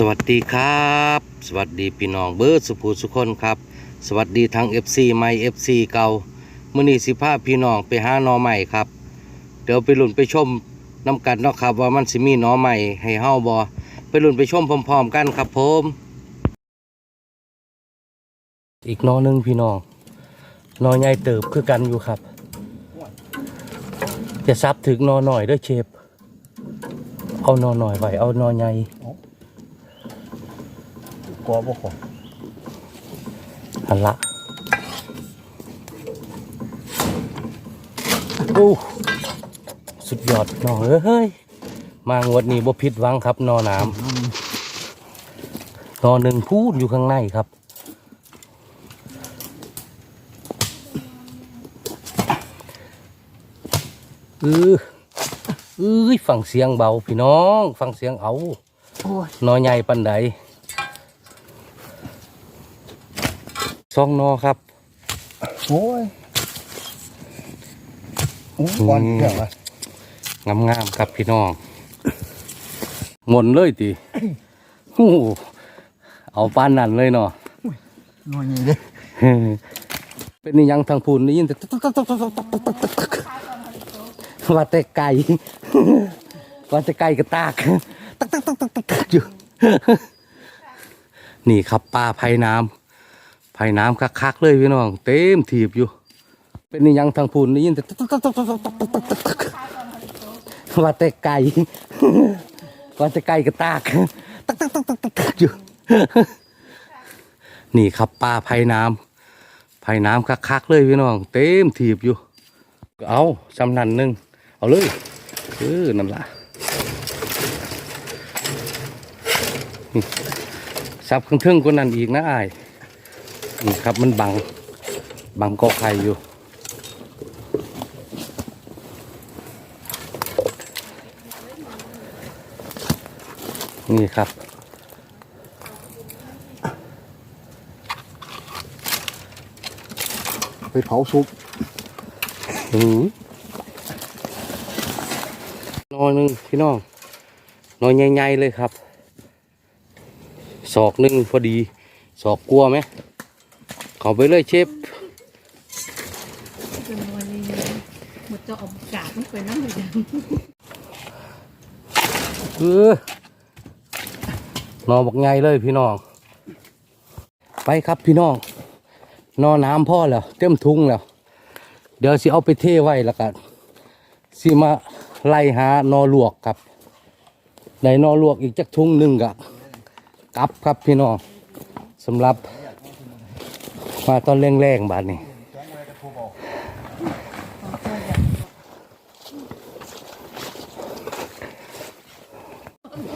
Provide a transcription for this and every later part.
สวัสดีครับ สวัสดีพี่น้องเบิร์ดสุภูสุคนครับ สวัสดีทั้ง FC ใหม่ FC เก่ามื่อนี้สิพาพี่น้องไปหาหนอใหม่ครับ เดี๋ยวไปลุ้นไปชมน้ำกันเนาะครับ ว่ามันสิมีหนอใหม่ให้เฮาบอไปลุ้นไปชมพร้อมๆกันครับผมอีกนอหนึงพี่น้องนอใหญ่เติบคือกันอยู่ครับจะซับถึงนอหน่อยด้วยเชฟเอานอหน่อยไว้เอานอใหญ่ กลัวบ่ขอหันละโอ้สุดยอดน้องเอ้ย มางวดนี้บ่ผิดหวังครับนอน้ำนอหนึ่งพูดอยู่ข้างในครับเออเอ้ยฟังเสียงเบาพี่น้อง ฟังเสียงเอาโอ้ยนอใหญ่ปันใด สองนอครับ โอ้ยโอ้ยก่อนเดี๋ยวอะงามงามๆครับพี่น้องงนเลยติโอ้โหเอาปานนั่นเลยเนาะนอนอย่างนี้เป็นนิยังทางพูนได้ยินแต่ว่าแต่ไก่ว่าแต่ไก่กระตากตักตักตักตักตักตักอยู่นี่ครับปลาไผ่น้ำ ไผ่น้ำคักๆเลยพี่น้อง เต็มถีบอยู่ เป็นนิยังทางพูนได้ยินแต่ว่าแต่ไก่ว่าแต่ไก่กระตากตักตักตักตักตักอยู่ นี่ครับปลาไผ่น้ำไผ่น้ำคักๆเลยพี่น้อง เต็มถีบอยู่ เอาจำนันหนึ่งเอาเลยเออนั่นล่ะซับเครื่องเทิงกว่านั้นอีกนะอ้าย นี่ครับมันบัง บังกอไข่อยู่ นี่ครับไปเผาซุปอืมนอนหนึ่งพี่น้องนอนใหญ่ๆเลยครับ ศอกหนึ่งพอดี ศอกกลัวไหม เขาไปเลยเชฟจนวันนี้หมดจะออกกาดมันไปนั่งอยู่ยังเออนอนบอกไงเลยพี่น้อง ไปครับพี่น้อง นอนน้ำพ่อแล้ว เต็มทุงแล้ว เดี๋ยวสิเอาไปเทไว้แล้วกันสิมาไล่หานอลวกครับในนอลวกอีกจักทุงหนึ่งกะกลับครับพี่น้องสำหรับ มาตอนแรงๆบาดนี้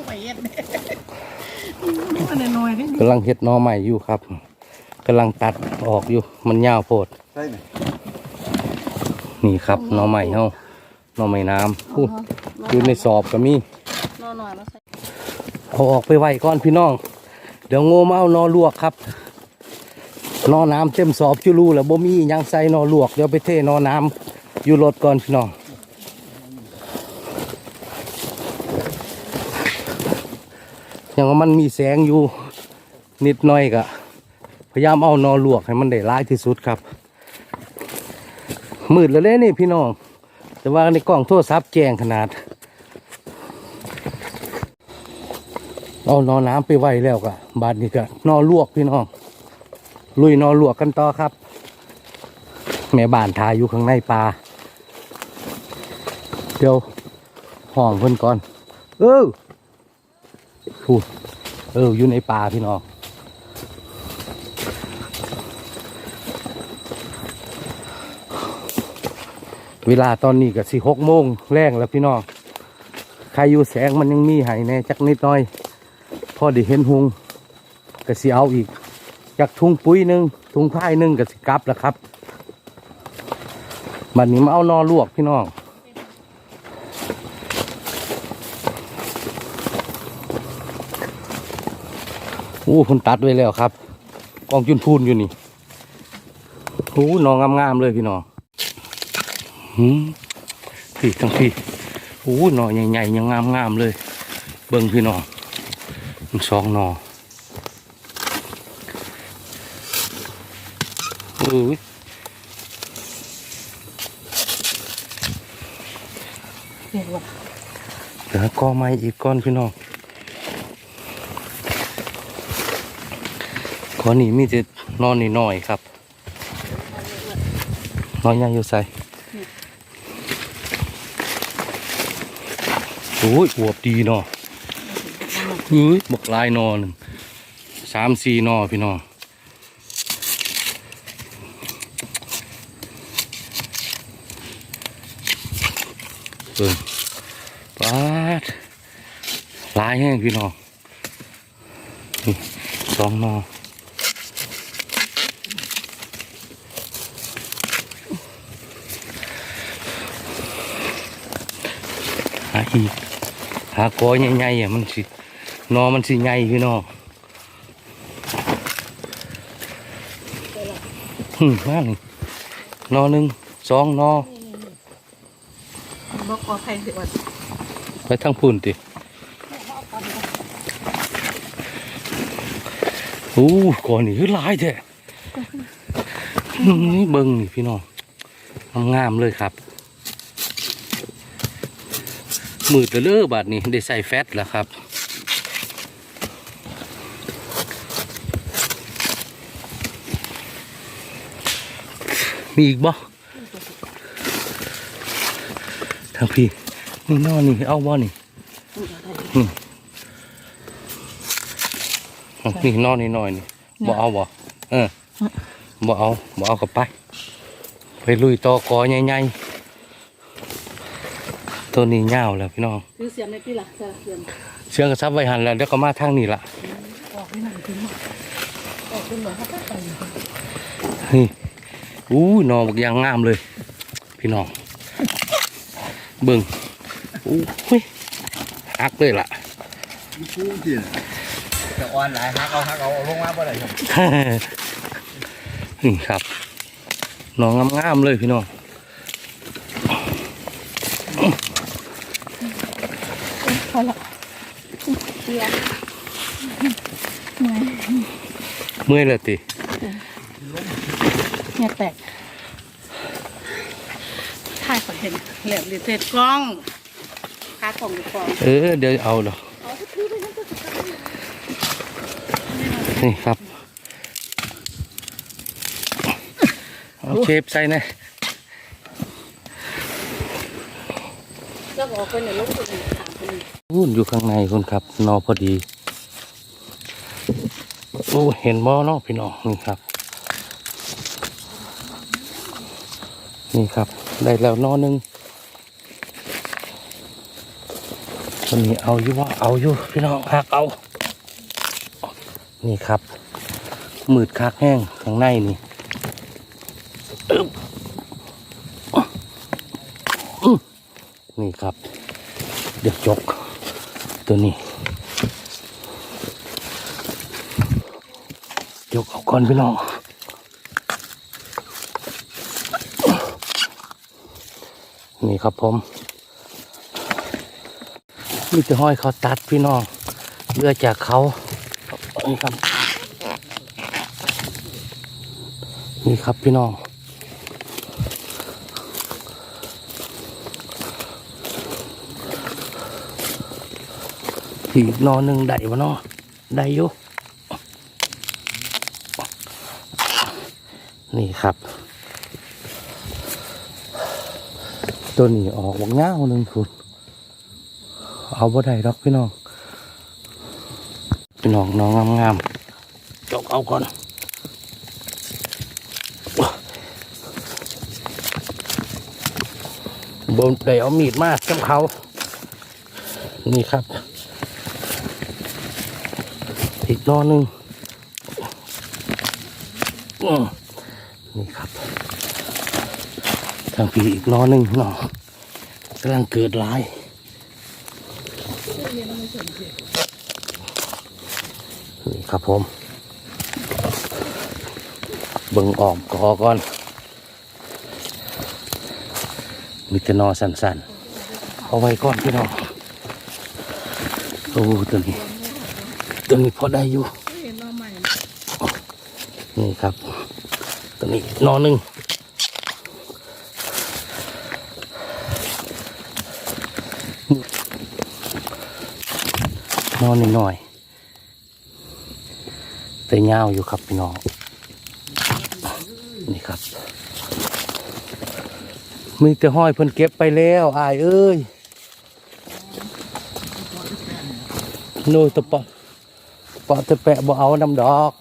ไปเย็ดมันน้อยนี่กำลังเฮ็ดหนอใหม่อยู่ครับกำลังตัดออกอยู่มันยาวโพดใช่ไหมนี่ครับหนอใหม่เฮาหนอใหม่น้ำอู้อยู่ในสอบก็มีนอนหน่อยมาใส่เอาออกไปไว้ก่อนพี่น้อง เดี๋ยวโง่มาเอานอลวกครับ นอน้ำเต็มสอบจุลูแล้วบ่มียังใส่นอลวกเดี๋ยวไปเทนอน้ำอยู่รถก่อนพี่น้องยังว่ามันมีแสงอยู่นิดหน่อยก็พยายามเอานอลวกให้มันได้ร้ายที่สุดครับ มืดแล้วเลยนี่พี่น้อง แต่ว่าในกล้องโทรศัพท์แจ้งขนาด เอานอน้ำไปไว้แล้วก็บาดนี้ก็นอลวกพี่น้อง ลุยนอหลวกกันต่อครับ แม่บ้านทายอยู่ข้างในปลาเดี๋ยวห้องเพิ่นก่อน เออพูเอออยู่ในป่าพี่น้องเวลาตอนนี้ก็สี่หกโมงแรงแล้วพี่น้องใครอยู่แสงมันยังมีหายแน่จักนิดน่อย พอได้เห็นหุงก็สิเอาอีก จากถุงปุ๋ยหนึ่งถุงพายหนึ่งก็สิกับแล้วครับบัดนี้มาเอานอลวกพี่น้องโอ้คุณตัดไว้แล้วครับ กองจุนพูนอยู่นี่โอ้นองงามๆเลยพี่น้องหืมพี่ทั้งพี่โอ้หนอใหญ่ๆยังงามๆเลย เบิ่งพี่น้องมันสองหนออุ้ย เห็นว่าเดี๋ยวก็ไม้อีกก้อนพี่น้องก้อนนี้มีแต่นอนนิดหน่อยครับนอนยังอยู่ใส่โอ้ยอวบดีเนาะเฮ้ยบักลายนอหนึ่งสามสี่นอพี่น้อง เบิ่งปาดลายแห้งพี่น้องนี่สองนอหาอีกหากอใหญ่ๆอะมันสินอมันสิใหญ่พี่น้องหึมมานี่นอหนึ่งสองนอ บอกว่าใครสิว่าไปทั้งพุ่นติโอ้ก่อนนี่คือหลายแท้นี่เบิ่งนี่พี่น้องงามเลยครับ มืดแล้วเด้อบาดนี้ได้ใส่แฟตแล้วครับมีอีกบ่ ทางพี่นี่นอนนี่เอาบ่นี่นี่เอานี่นอนนี่หน่อยนี่บ่เอาบ่เออบ่เอาบ่เอากลับไป ไปลุยต่อกอใหญ่ๆตัวนี้ยาวแล้วพี่น้องคือเสียงในพี่ล่ะเสียงเชื่องกระซับไว้หันแล้วเดี๋ยวก็มาทางนี้ละออกนี่หนังขึ้นมาออกขึ้นมาเขาก็ไปนี่อู้หนอบักอยางงามเลย พี่น้อง เบิ่งอู้หูยฮักเลยล่ะฟูจิแต่อ่อนหลายฮักเอาฮักเอาเอาลงมาบ่ได้ครับนี่ครับหนองงามๆเลยพี่น้องพอละเสียงเมื่อยและติเนี่ยแตก ถ่ายคอนเทนต์แหลมดีเสร็จกล้องคากล่องดีกว่าเออเดี๋ยวเอาดอกนี่ครับเอาเชฟใส่นะแล้วออกไปในรถตัวนี้ถามคนนี้วุ่นอยู่ข้างในคนครับ นอพอดีโอ้เห็นบ่เนาะพี่น้องนี่ครับ นี่ครับ ได้แล้วนอหนึงวันนี้เอาอยู่ว่าเอาอยู่พี่น้องหักเอา นี่ครับ มืดคักแห้งข้างในนี่นี่ครับ เดี๋ยวจก ตัวนี้ ยกเอาก่อนพี่น้อง นี่ครับผมนี่จะห้อยเขาตัดพี่น้องเลือจากเขานี่ครับ นี่ครับพี่น้องอีกนอนหนึ่งได้วะเนาะได้อยู่นี่ครับ ตัวนี้ออกวงเงาหนึ่งคุณเอาบ่ได้ดอกพี่น้องพี่น้องน้องงามๆจกเอาก่อนบนได้เอามีดมากับเขา นี่ครับ อีกนอหนึ่งอืมนี่ครับทางพี่อีกนอหนึ่งเนาะกำลังเกิดหลายนี่ครับผมเบิ่งออกกอก่อน มีแต่นอสันๆ เอาไว้ก่อนพี่น้องโอ้ตัวนี้ตัวนี้พอได้อยู่นี่ครับตัวนี้นอหนึ่ง นอนนิดหน่อยๆแต่ยาวอยู่ครับพี่น้อง นี่ครับ มีแต่ห้อยเพิ่นเก็บไปแล้วอายเอ้ยโน่ยตะปะปะตะแปะบ่เอาน้ำดอก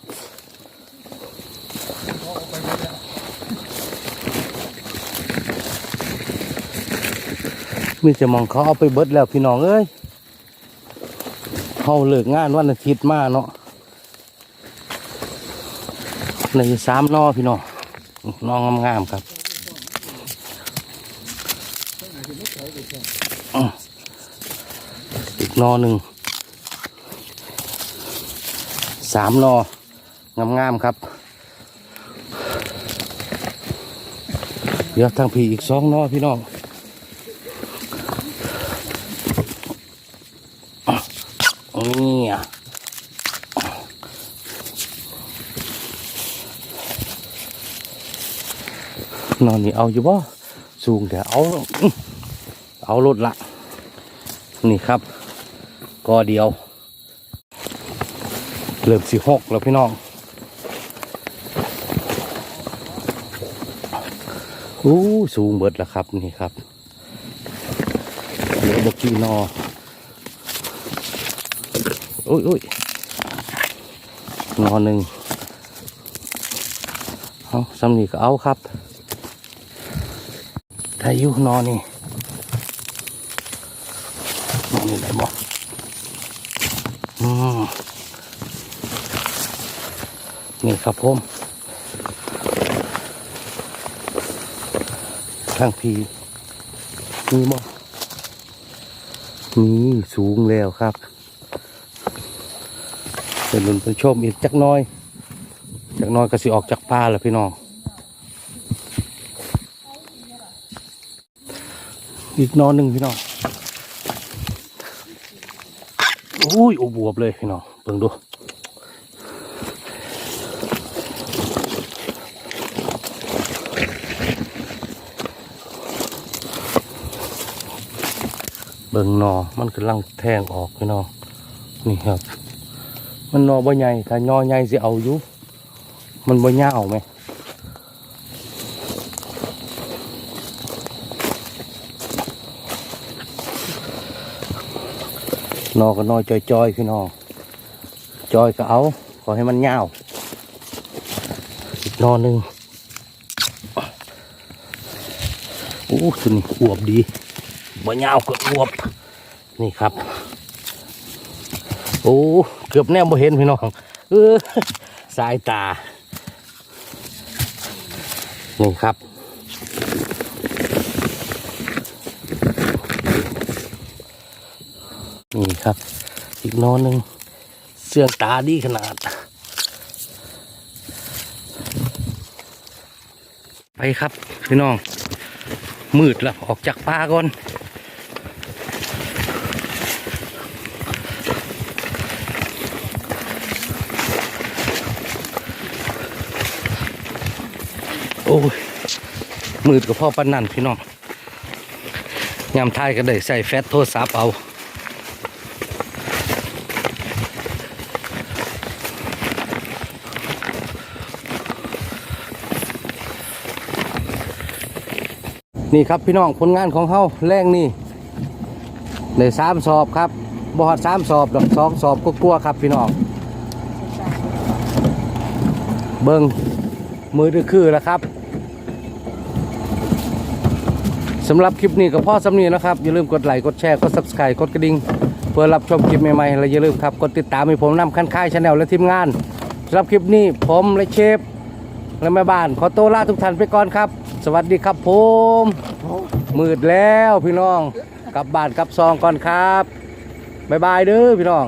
มีแต่มองเขาเอาไปเบิดแล้วพี่น้องเอ้ย เขาเลิกงานวันอาทิตย์มาเนาะในสามนอพี่น้องน้องงามๆครับอีกนอหนึ่งสามนองามๆครับ เดี๋ยวทางพี่อีกสองนอพี่น้อง นอนนี่เอาอยู่บ่สูงเดี๋ยวเอาเอารถละ นี่ครับ ก็เดียว เริ่มสิหกแล้วพี่น้องอู้สูงเบิดแล้วครับนี่ครับเหลือบกีนออุ้ยอุ้ยนอนหนึ่งเอาสำนีก็เอาครับ ถ้าอยุนอนนี่นอนนี่ได้บ่อืมนี่ครับผมทางพีมีบ่มีสูงแล้วครับเป็นลุนเป็นชมอีกจักน้อย จักน้อยก็สิออกจากป่าแล้วพี่น้อง อีกนอนหนึ่งพี่น้องอุ้ยอบวบเลยพี่น้องเบิ่งดูเบิ่งนอมันกำลังแทงออกพี่น้องนี่ครับ มันนอบ่ใหญ่ถ้านอใหญ่สิเอาอยู่มันบ่ยาวไหม นอก็นอจอยๆพี่น้อจอยก็เอาขอให้มันยาวอีกนอหนึ่งโอ้ตัวนี้อวบดีบ่ยาวก็อวบ นี่ครับ โอ้เกือบแนมบ่เห็นพี่น้องเออสายตา นี่ครับ นี่ครับ อีกนอนหนึ่งเสื่องตาดีขนาด ไปครับพี่น้อง มืดแล้วออกจากป่าก่อนโอ้ยมืดกับพ่อปันนั่นพี่น้องยามท้ายก็ได้ใส่แฟตโทรศัพท์เอา นี่ครับพี่น้องผลงานของเขาแรงนี่ได้สามสอบครับบอดสามสอบดอกสองสอบก็กลัวครับพี่น้องเบิ้งมือดือคือแล้วครับสำหรับคลิปนี้ก็พ่อสำนีนะครับ อย่าลืมกดไลค์กดแชร์กด subscribe กดกระดิ่งเพื่อรับชมคลิปใหม่ๆและอย่าลืมครับ กดติดตามให้ผมนำคันค่ายชาแนลและทีมงานสำหรับคลิปนี้ผมและเชฟและแม่บ้านขอตัวลาทุกท่านไปก่อนครับ สวัสดีครับผมมืดแล้วพี่น้อง กลับบ้านกลับซองก่อนครับ บ๊ายบายเด้อพี่น้อง